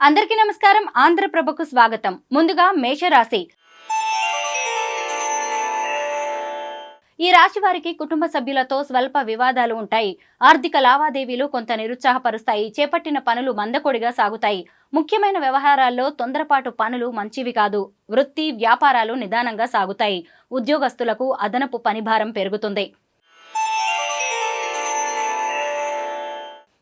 అందరికీ నమస్కారం. ఆంధ్రప్రభకు స్వాగతం. ముందుగా మేషరాశి. ఈ రాశి వారికి కుటుంబ సభ్యులతో స్వల్ప వివాదాలు ఉంటాయి. ఆర్థిక లావాదేవీలు కొంత నిరుత్సాహపరుస్తాయి. చేపట్టిన పనులు మందకొడిగా సాగుతాయి. ముఖ్యమైన వ్యవహారాల్లో తొందరపాటు పనులు మంచివి కాదు. వృత్తి వ్యాపారాలు నిదానంగా సాగుతాయి. ఉద్యోగస్తులకు అదనపు పనిభారం పెరుగుతుంది.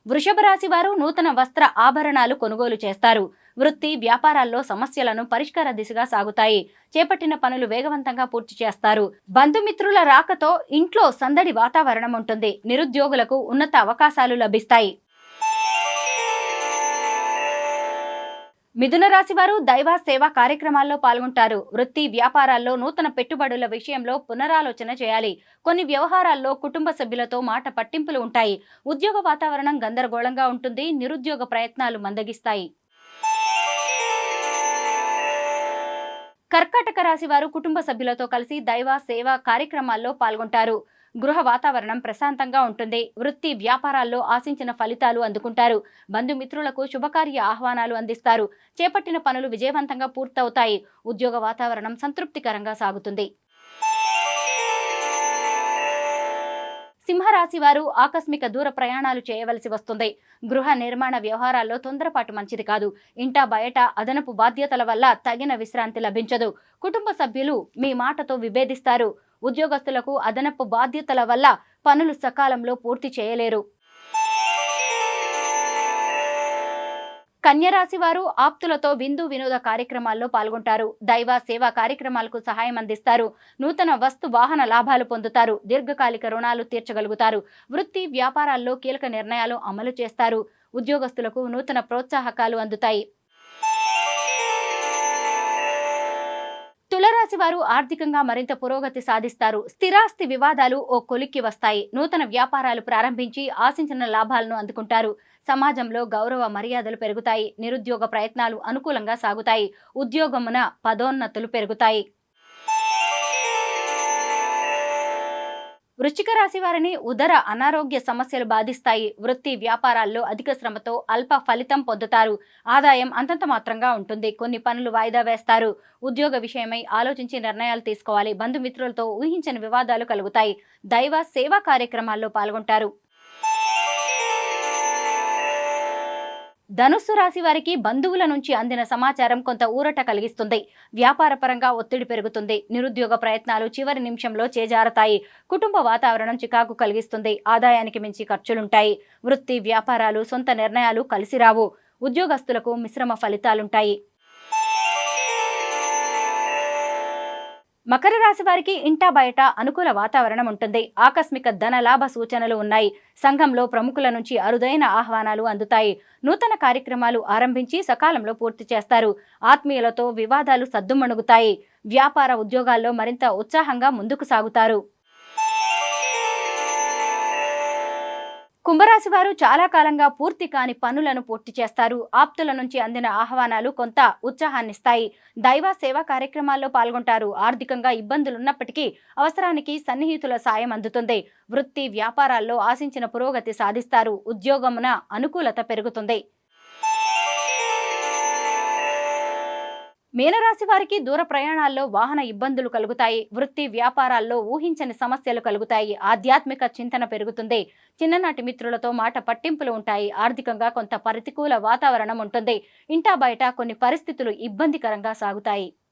వృషభ రాశి వారు నూతన వస్త్ర ఆభరణాలు కొనుగోలు చేస్తారు. వృత్తి వ్యాపారాల్లో సమస్యలను పరిష్కార దిశగా సాగుతాయి. చేపట్టిన పనులు వేగవంతంగా పూర్తి చేస్తారు. బంధుమిత్రుల రాకతో ఇంట్లో సందడి వాతావరణం ఉంటుంది. నిరుద్యోగులకు ఉన్నత అవకాశాలు లభిస్తాయి. మిథున రాశి వారు దైవ సేవా కార్యక్రమాల్లో పాల్గొంటారు. వృత్తి వ్యాపారాల్లో నూతన పెట్టుబడుల విషయంలో పునరాలోచన చేయాలి. కొన్ని వ్యవహారాల్లో కుటుంబ సభ్యులతో మాట పట్టింపులు ఉంటాయి. ఉద్యోగ వాతావరణం గందరగోళంగా ఉంటుంది. నిరుద్యోగ ప్రయత్నాలు మందగిస్తాయి. కర్కాటక రాశి వారు కుటుంబ సభ్యులతో కలిసి దైవ సేవా కార్యక్రమాల్లో పాల్గొంటారు. గృహ వాతావరణం ప్రశాంతంగా ఉంటుంది. వృత్తి వ్యాపారాల్లో ఆశించిన ఫలితాలు అందుకుంటారు. బంధుమిత్రులకు శుభకార్య ఆహ్వానాలు అందిస్తారు. చేపట్టిన పనులు విజయవంతంగా పూర్తవుతాయి. ఉద్యోగ వాతావరణం సంతృప్తికరంగా సాగుతుంది. సింహరాశి వారు ఆకస్మిక దూర ప్రయాణాలు చేయవలసి వస్తుంది. గృహ నిర్మాణ వ్యవహారాల్లో తొందరపాటు మంచిది కాదు. ఇంటా బయట అదనపు బాధ్యతల వల్ల తగిన విశ్రాంతి లభించదు. కుటుంబ సభ్యులు మీ మాటతో విభేదిస్తారు. ఉద్యోగస్తులకు అదనపు బాధ్యతల వల్ల పనులు సకాలంలో పూర్తి చేయలేరు. కన్యరాశి వారు ఆప్తులతో విందు వినోద కార్యక్రమాల్లో పాల్గొంటారు. దైవ సేవా కార్యక్రమాలకు సహాయం అందిస్తారు. నూతన వస్తు వాహన లాభాలు పొందుతారు. దీర్ఘకాలిక రుణాలు తీర్చగలుగుతారు. వృత్తి వ్యాపారాల్లో కీలక నిర్ణయాలు అమలు చేస్తారు. ఉద్యోగస్తులకు నూతన ప్రోత్సాహకాలు అందుతాయి. తులరాశి వారు ఆర్థికంగా మరింత పురోగతి సాధిస్తారు. స్థిరాస్తి వివాదాలు ఓ కొలిక్కి వస్తాయి. నూతన వ్యాపారాలు ప్రారంభించి ఆశించిన లాభాలను అందుకుంటారు. సమాజంలో గౌరవ మర్యాదలు పెరుగుతాయి. నిరుద్యోగ ప్రయత్నాలు అనుకూలంగా సాగుతాయి. ఉద్యోగమున పదోన్నతులు పెరుగుతాయి. వృశ్చిక రాశి వారిని ఉదర అనారోగ్య సమస్యలు బాధిస్తాయి. వృత్తి వ్యాపారాల్లో అధిక శ్రమతో అల్ప ఫలితం పొందుతారు. ఆదాయం అంతంత మాత్రంగా ఉంటుంది. కొన్ని పనులు వాయిదా వేస్తారు. ఉద్యోగ విషయమై ఆలోచించి నిర్ణయాలు తీసుకోవాలి. బంధుమిత్రులతో ఊహించని వివాదాలు కలుగుతాయి. దైవ సేవా కార్యక్రమాల్లో పాల్గొంటారు. ధనుస్సు రాశి వారికి బంధువుల నుంచి అందిన సమాచారం కొంత ఊరట కలిగిస్తుంది. వ్యాపారపరంగా ఒత్తిడి పెరుగుతుంది. నిరుద్యోగ ప్రయత్నాలు చివరి నిమిషంలో చేజారతాయి. కుటుంబ వాతావరణం చికాకు కలిగిస్తుంది. ఆదాయానికి మించి ఖర్చులుంటాయి. వృత్తి వ్యాపారాలు సొంత నిర్ణయాలు కలిసిరావు ఉద్యోగస్తులకు మిశ్రమ ఫలితాలుంటాయి. మకర రాశి వారికి ఇంటా బయట అనుకూల వాతావరణం ఉంటుంది. ఆకస్మిక ధన లాభ సూచనలు ఉన్నాయి. సంఘంలో ప్రముఖుల నుంచి అరుదైన ఆహ్వానాలు అందుతాయి. నూతన కార్యక్రమాలు ఆరంభించి సకాలంలో పూర్తి చేస్తారు. ఆత్మీయులతో వివాదాలు సద్దుమణుగుతాయి. వ్యాపార ఉద్యోగాల్లో మరింత ఉత్సాహంగా ముందుకు సాగుతారు. కుంభరాశి వారు చాలా కాలంగా పూర్తి కాని పనులను పూర్తి చేస్తారు. ఆప్తుల నుంచి అందిన ఆహ్వానాలు కొంత ఉత్సాహాన్నిస్తాయి. దైవ సేవా కార్యక్రమాల్లో పాల్గొంటారు. ఆర్థికంగా ఇబ్బందులున్నప్పటికీ అవసరానికి సన్నిహితుల సాయం అందుతుంది. వృత్తి వ్యాపారాల్లో ఆశించిన పురోగతి సాధిస్తారు. ఉద్యోగమున అనుకూలత పెరుగుతుంది. మీనరాశి వారికి దూర ప్రయాణాల్లో వాహన ఇబ్బందులు కలుగుతాయి. వృత్తి వ్యాపారాల్లో ఊహించని సమస్యలు కలుగుతాయి. ఆధ్యాత్మిక చింతన పెరుగుతుంది. చిన్ననాటి మిత్రులతో మాట పట్టింపులు ఉంటాయి. ఆర్థికంగా కొంత ప్రతికూల వాతావరణం ఉంటుంది. ఇంటా బయట కొన్ని పరిస్థితులు ఇబ్బందికరంగా సాగుతాయి.